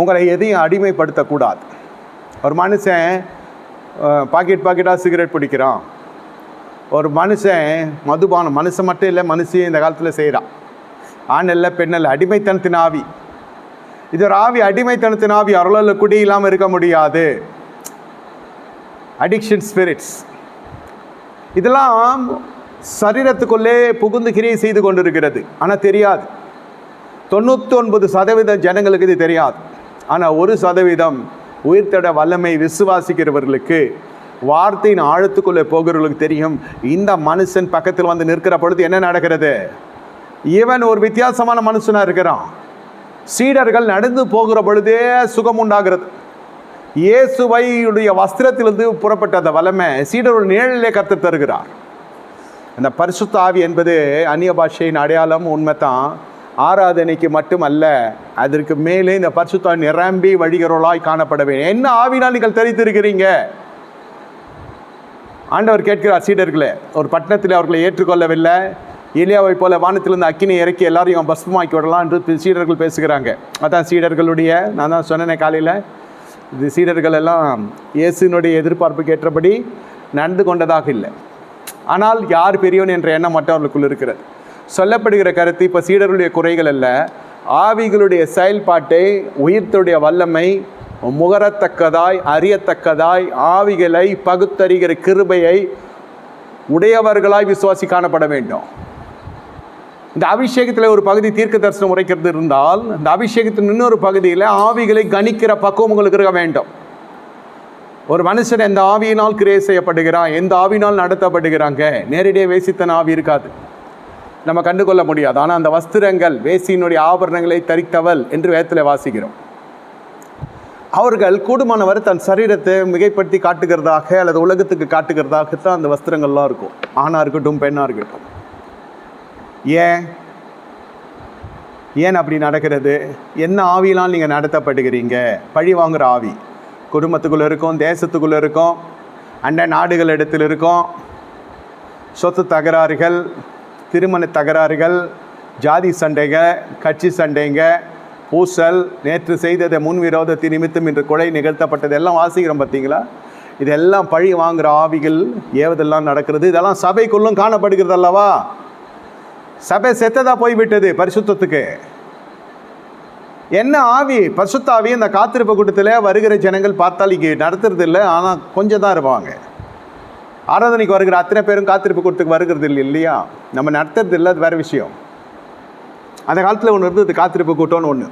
உங்களை எதையும் அடிமைப்படுத்தக்கூடாது. ஒரு மனுஷன் பாக்கெட் பாக்கெட்டாக சிகரெட் பிடிக்கிறான். ஒரு மனுஷன் மதுபானம் மனுஷன் மட்டும் இல்லை மனுஷன் இந்த காலத்தில் செய்கிறான் ஆண் இல்லை பெண்ணல்ல அடிமைத்தனத்தின் ஆவி. இது ஒரு ஆவி அடிமைத்தனத்தின் ஆவி. அருளில் குடி இல்லாமல் இருக்க முடியாது. அடிக்ஷன் ஸ்பிரிட்ஸ் இதெல்லாம் சரீரத்துக்குள்ளே புகுந்து கிரியை செய்து கொண்டிருக்கிறது. ஆனால் தெரியாது. தொண்ணூத்தொன்பது சதவீத ஜனங்களுக்கு இது தெரியாது. ஆனால் ஒரு சதவீதம் உயிர்த்தட வல்லமை விசுவாசிக்கிறவர்களுக்கு வார்த்தையின் ஆழத்துக்குள்ளே போகிறவர்களுக்கு தெரியும் இந்த மனுஷன் பக்கத்தில் வந்து நிற்கிற பொழுது என்ன நடக்கிறது? இவன் ஒரு வித்தியாசமான மனுஷனாக இருக்கிறான். சீடர்கள் நடந்து போகிற பொழுதே சுகம் உண்டாகிறது. இயேசுவையுடைய வஸ்திரத்திலிருந்து புறப்பட்ட அந்த வல்லமை சீடர்கள் நிழலிலே கற்று தருகிறார். அந்த பரிசுத்த ஆவி என்பது அந்நிய பாஷையின் அடையாளம் உண்மைதான். ஆராதனைக்கு மட்டுமல்ல அதற்கு மேலே இந்த பரிசுத்த நிரம்பி வழிகிறவர்களாய் காணப்பட வேண்டும் என்ன ஆவினால் நீங்கள் தெரித்திருக்கிறீங்க? ஆண்டவர் கேட்கிறார் சீடர்களே ஒரு பட்டணத்தில் அவர்களை ஏற்றுக்கொள்ளவில்லை. எலியாவை போல வானத்திலிருந்து அக்கினை இறக்கி எல்லாரையும் பஸ்மமாக்கி விடலாம் என்று சீடர்கள் பேசுகிறாங்க. அதான் சீடர்களுடைய நான் தான் சொன்னேனே காலையில். இது சீடர்கள் எல்லாம் இயேசுனுடைய எதிர்பார்ப்புக்கு ஏற்றபடி நடந்து கொண்டதாக இல்லை. ஆனால் யார் பெரியவன் என்ற எண்ணம் மட்டும் அவர்களுக்குள் இருக்கிறது. சொல்லப்படுகிற கருத்து இப்போ சீடர்களுடைய குறைகள் அல்ல. ஆவிகளுடைய செயல்பாட்டை உயிர்த்துடைய வல்லமை முகரத்தக்கதாய் அறியத்தக்கதாய் ஆவிகளை பகுத்தறிகிற கிருபையை உடையவர்களாய் விசுவாசி காணப்பட வேண்டும். இந்த அபிஷேகத்தில் ஒரு பகுதி தீர்க்க தரிசனம் உரைக்கிறது இருந்தால் இந்த அபிஷேகத்தின் இன்னொரு பகுதியில் ஆவிகளை கணிக்கிற பக்குவம் உங்களுக்கு இருக்க வேண்டும். ஒரு மனுஷன் எந்த ஆவியினால் கிரே செய்யப்படுகிறான் எந்த ஆவினால் நடத்தப்படுகிறாங்க நேரடியாக வேசித்தன ஆவி இருக்காது. நம்ம கண்டுகொள்ள முடியாது. ஆனால் அந்த வஸ்திரங்கள் வேசியினுடைய ஆபரணங்களை தரித்தவள் என்று வேதத்தில் வாசிக்கிறோம். அவர்கள் கூடுமானவர் தன் சரீரத்தை மிகைப்படுத்தி காட்டுகிறதாக அல்லது உலகத்துக்கு காட்டுகிறதாகத்தான் அந்த வஸ்திரங்கள்லாம் இருக்கும். ஆணாக இருக்கட்டும் பெண்ணாக இருக்கட்டும். ஏன்? ஏன் அப்படி நடக்கிறது? என்ன ஆவியெல்லாம் நீங்கள் நடத்தப்படுகிறீங்க? பழி வாங்குகிற ஆவி. குடும்பத்துக்குள்ளே இருக்கும் தேசத்துக்குள்ளே இருக்கும் அண்ட நாடுகள் இடத்தில் இருக்கும் சொத்து தகராறுகள் திருமண தகராறுகள் ஜாதி சண்டைங்க கட்சி சண்டைங்க பூசல் நேற்று செய்ததை முன் விரோதத்தை நிமித்தம் இன்று கொலை நிகழ்த்தப்பட்டது எல்லாம் வாசிக்கிறோம் பார்த்தீங்களா? இதெல்லாம் பழி வாங்குகிற ஆவிகள் ஏவதெல்லாம் நடக்கிறது. இதெல்லாம் சபைக்குள்ளும் காணப்படுகிறது அல்லவா? சபை செத்ததா போய்விட்டது பரிசுத்தத்துக்கு. என்ன ஆவி? பரிசுத்த ஆவி இந்த காத்திருப்பு கூட்டத்தில் வருகிற ஜனங்கள் பார்த்தால் இங்கே நடத்துறது இல்லை ஆனால் கொஞ்சம் தான் இருப்பாங்க. ஆராதனைக்கு வருகிற அத்தனை பேரும் காத்திருப்பு கூட்டத்துக்கு வருகிறது இல்லை இல்லையா? நம்ம நடத்துறது இல்லை அது வேறு விஷயம். அந்த காலத்தில் ஒன்று இருந்தது காத்திருப்பு கூட்டம்னு ஒன்று